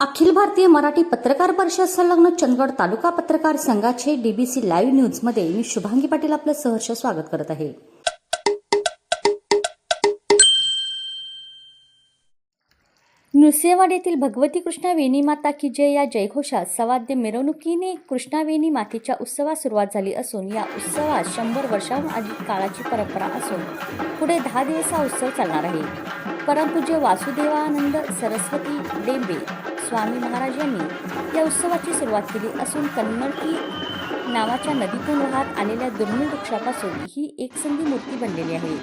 अखिल भारतीय मराठी पत्रकार परिषद संलग्न चंदगड तालुका पत्रकार संघाचे डीबीसी लाईव्ह न्यूजमध्ये मी शुभांगी पाटील आपलं सहर्ष स्वागत करत आहे. नुसेवाड येथील भगवती कृष्णा वेणी माता की जय या जयघोषात सवाद्य मिरवणुकीने कृष्णा वेणी मातेच्या उत्सवास सुरुवात झाली असून या उत्सवात शंभर वर्षांहून अधिक काळाची परंपरा असून पुढे दहा दिवस हा उत्सव चालणार आहे. परमपूज्य वासुदेवानंद सरस्वती डेंबे स्वामी महाराज यांनी या उत्सवाची सुरुवात केली असून कन्नडकी नावाच्या नदीतून वाहत आलेल्या दुर्मिळ वृक्षापासून ही एकसंधी मूर्ती बनलेली आहे.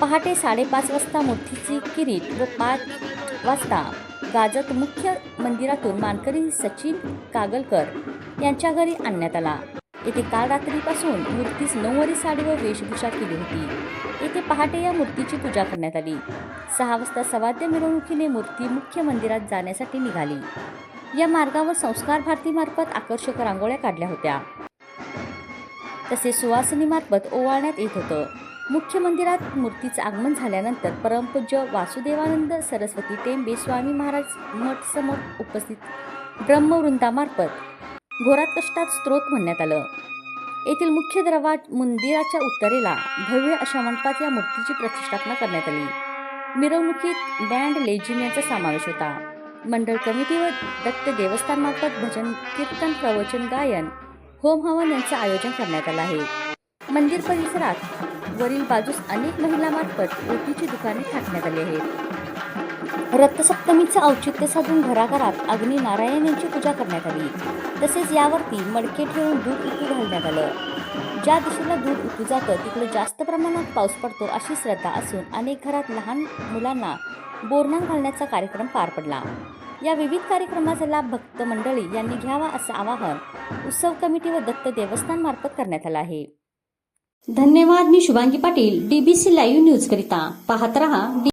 पहाटे साडेपाच वाजता मूर्तीची किरीट व पाच वाजता गाजत मुख्य मंदिरातून मानकरी सचिन कागलकर यांच्या घरी आणण्यात आला. येथे काल रात्रीपासून मूर्तीस नऊवारी साडी व वेशभूषा केली होती. येथे पहाटे या मूर्तीची पूजा करण्यात आली. सहा वाजता सवाद्य मिरवणुकीने मूर्ती मुख्य मंदिरात जाण्यासाठी निघाली. या मार्गावर संस्कार भारतीमार्फत आकर्षक रांगोळ्या काढल्या होत्या. तसेच सुवासिनीमार्फत ओवाळण्यात येत होतं. मुख्य मंदिरात मूर्तीचं आगमन झाल्यानंतर परमपूज्य वासुदेवानंद सरस्वती टेंबे स्वामी महाराज मठ समोर उपस्थित ब्रह्मवृंदामार्फत घोरात कष्टात स्त्रोत म्हणण्यात आलं. येथील मुख्य दरवा मंदिराच्या उत्तरेला भव्य अशा मंडपात या मूर्तीची प्रतिष्ठापना करण्यात आली. मिरवणुकीत बँड लेझिम यांचा समावेश होता. मंडळ कमिटी व दत्त देवस्थानमार्फत भजन कीर्तन प्रवचन गायन होम हवन यांचं आयोजन करण्यात आलं आहे. मंदिर परिसरात वरील बाजूस अनेक महिलांमार्फत ओटीची दुकाने थाटण्यात आली आहेत. रथसप्तमीचं औचित्य साधून घराघरात अग्नी नारायण यांची पूजा करण्यात आली. तसेच यावरती मडके ठेवून दूध उतू घालण्यात आलं. ज्या दिशेला दूध उतू जातं तिकडे जास्त प्रमाणात पाऊस पडतो अशी श्रद्धा असून अनेक घरात लहान मुलांना बोरणान घालण्याचा कार्यक्रम पार पडला. या विविध कार्यक्रमाचा लाभ भक्त मंडळी यांनी घ्यावा असं आवाहन उत्सव कमिटी व दत्त देवस्थान मार्फत करण्यात आलं आहे. धन्यवाद मी Shubhangi Patil DBC live news करिता. पाहत रहा